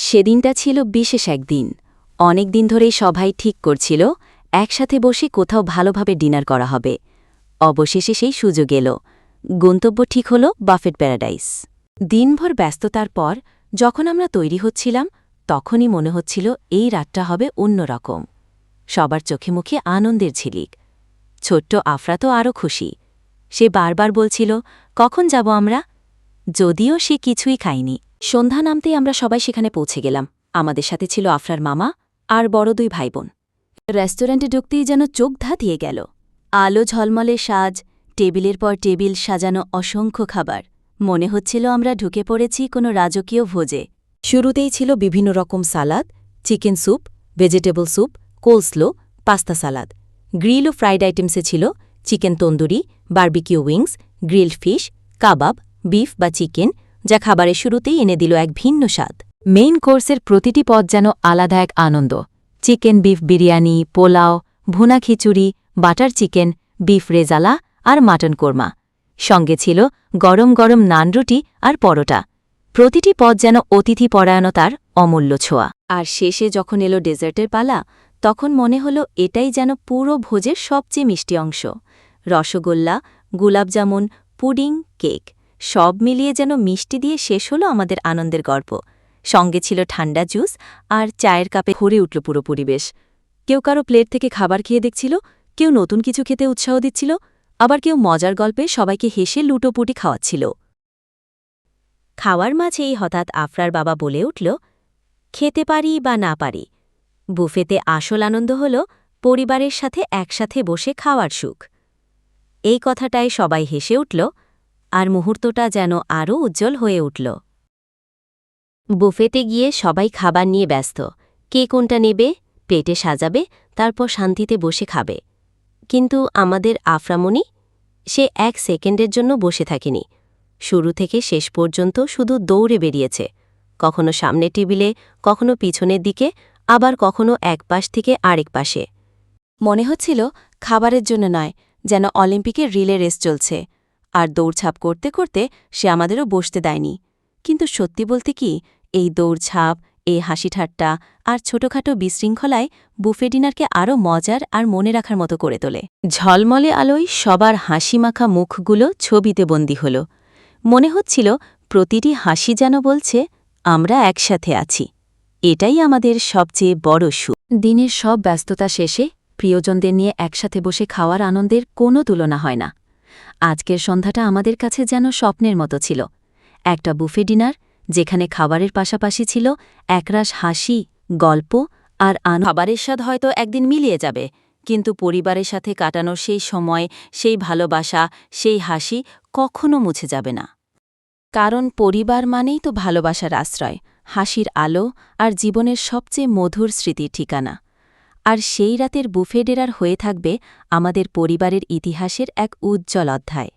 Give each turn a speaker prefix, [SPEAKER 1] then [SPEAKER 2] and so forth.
[SPEAKER 1] সেদিনটা ছিল বিশেষ একদিন। অনেক দিন ধরেই সবাই ঠিক করছিল, একসাথে বসে কোথাও ভালোভাবে ডিনার করা হবে। অবশেষে সেই সুযোগ এলো। গন্তব্য ঠিক হল বাফেট প্যারাডাইস। দিনভর ব্যস্ততার পর যখন আমরা তৈরি হচ্ছিলাম, তখনই মনে হচ্ছিল এই রাতটা হবে অন্যরকম সবার চোখে মুখে আনন্দের ঝিলিক। ছোট্ট আফরা তো আরও খুশি। সে বারবার বলছিল, কখন যাব আমরা? যদিও সে কিছুই খায়নি। সন্ধ্যা নামতেই আমরা সবাই সেখানে পৌঁছে গেলাম। আমাদের সাথে ছিল আফরার মামা আর বড় দুই ভাইবোন। রেস্টুরেন্টে ঢুকতেই যেন চোখ ধাঁধিয়ে গেল। আলো ঝলমলে সাজ, টেবিলের পর টেবিল সাজানো অসংখ্য খাবার। মনে হচ্ছিল আমরা ঢুকে পড়েছি কোনো রাজকীয় ভোজে। শুরুতেই ছিল বিভিন্ন রকম salad, chicken soup, vegetable soup, coleslaw, pasta salad. Grill ও ফ্রাইড আইটেমসে ছিল chicken tandoori, barbecue wings, grilled fish, kebab beef বা চিকেন, যা খাবারের শুরুতেই এনে দিল এক ভিন্ন স্বাদ। মেইন কোর্সের প্রতিটি পদ যেন আলাদা এক আনন্দ। Chicken beef biryani, pulao, bhuna khichuri, butter chicken, beef rezala আর মাটন কোরমা। সঙ্গে ছিল গরম গরম নানরুটি আর পরোটা। প্রতিটি পদ যেন অতিথি পরায়ণতার অমূল্য ছোঁয়া। আর শেষে যখন এলো ডেজার্টের পালা, তখন মনে হলো এটাই যেন পুরো ভোজের সবচেয়ে মিষ্টি অংশ। Rasgulla, gulab jamun, pudding, cake. সব মিলিয়ে যেন মিষ্টি দিয়ে শেষ হলো আমাদের আনন্দের গল্প। সঙ্গে ছিল ঠান্ডা জুস আর চায়ের কাপে ভরে উঠল পুরো পরিবেশ। কেউ কারও প্লেট থেকে খাবার খেয়ে দেখছিল, কেউ নতুন কিছু খেতে উৎসাহ দিচ্ছিল, আবার কেউ মজার গল্পে সবাইকে হেসে লুটোপুটি খাওয়াচ্ছিল। খাওয়ার মাঝেই হঠাৎ আফরার বাবা বলে উঠল, খেতে পারি বা না পারি? বুফেতে আসল আনন্দ হল পরিবারের সাথে একসাথে বসে খাওয়ার সুখ। এই কথাটায় সবাই হেসে উঠল আর মুহূর্তটা যেন আরও উজ্জ্বল হয়ে উঠল। বুফেতে গিয়ে সবাই খাবার নিয়ে ব্যস্ত। কে কোনটা নেবে পেটে সাজাবে, তারপর শান্তিতে বসে খাবে। কিন্তু আমাদের আফরামণি সে এক সেকেন্ডের জন্য বসে থাকেনি। শুরু থেকে শেষ পর্যন্ত শুধু দৌড়ে বেরিয়েছে। কখনো সামনের টেবিলে, কখনো পিছনের দিকে, আবার কখনো এক পাশ থেকে আরেক পাশে। মনে হচ্ছিল, খাবারের জন্য নয়, যেন অলিম্পিকের রিলে রেস চলছে। আর দৌড়ঝাঁপ করতে করতে সে আমাদেরও বসতে দেয়নি। কিন্তু সত্যি বলতে কি, এই দৌড়ঝাঁপ, এই হাসি ঠাট্টা আর ছোটখাটো বিশৃঙ্খলায় বুফে ডিনারকে আরও মজার আর মনে রাখার মতো করে তোলে। ঝলমলে আলোয় সবার হাসিমাখা মুখগুলো ছবিতে বন্দী হল। মনে হচ্ছিল প্রতিটি হাসি যেন বলছে, আমরা একসাথে আছি। এটাই আমাদের সবচেয়ে বড় সুখ। দিনের সব ব্যস্ততা শেষে প্রিয়জনদের নিয়ে একসাথে বসে খাওয়ার আনন্দের কোনো তুলনা হয় না। আজকের সন্ধ্যাটা আমাদের কাছে যেন স্বপ্নের মতো ছিল। একটা বুফে ডিনার, যেখানে খাবারের পাশাপাশি ছিল একরাশ হাসি, গল্প আর আন খাবারের স্বাদ হয়তো একদিন মিলিয়ে যাবে, কিন্তু পরিবারের সাথে কাটানোর সেই সময়, সেই ভালোবাসা, সেই হাসি কখনো মুছে যাবে না। কারণ পরিবার মানেই তো ভালোবাসার আশ্রয়, হাসির আলো আর জীবনের সবচেয়ে মধুর স্মৃতির ঠিকানা। আর সেই রাতের বুফেডেরার হয়ে থাকবে আমাদের পরিবারের ইতিহাসের এক উজ্জ্বল অধ্যায়।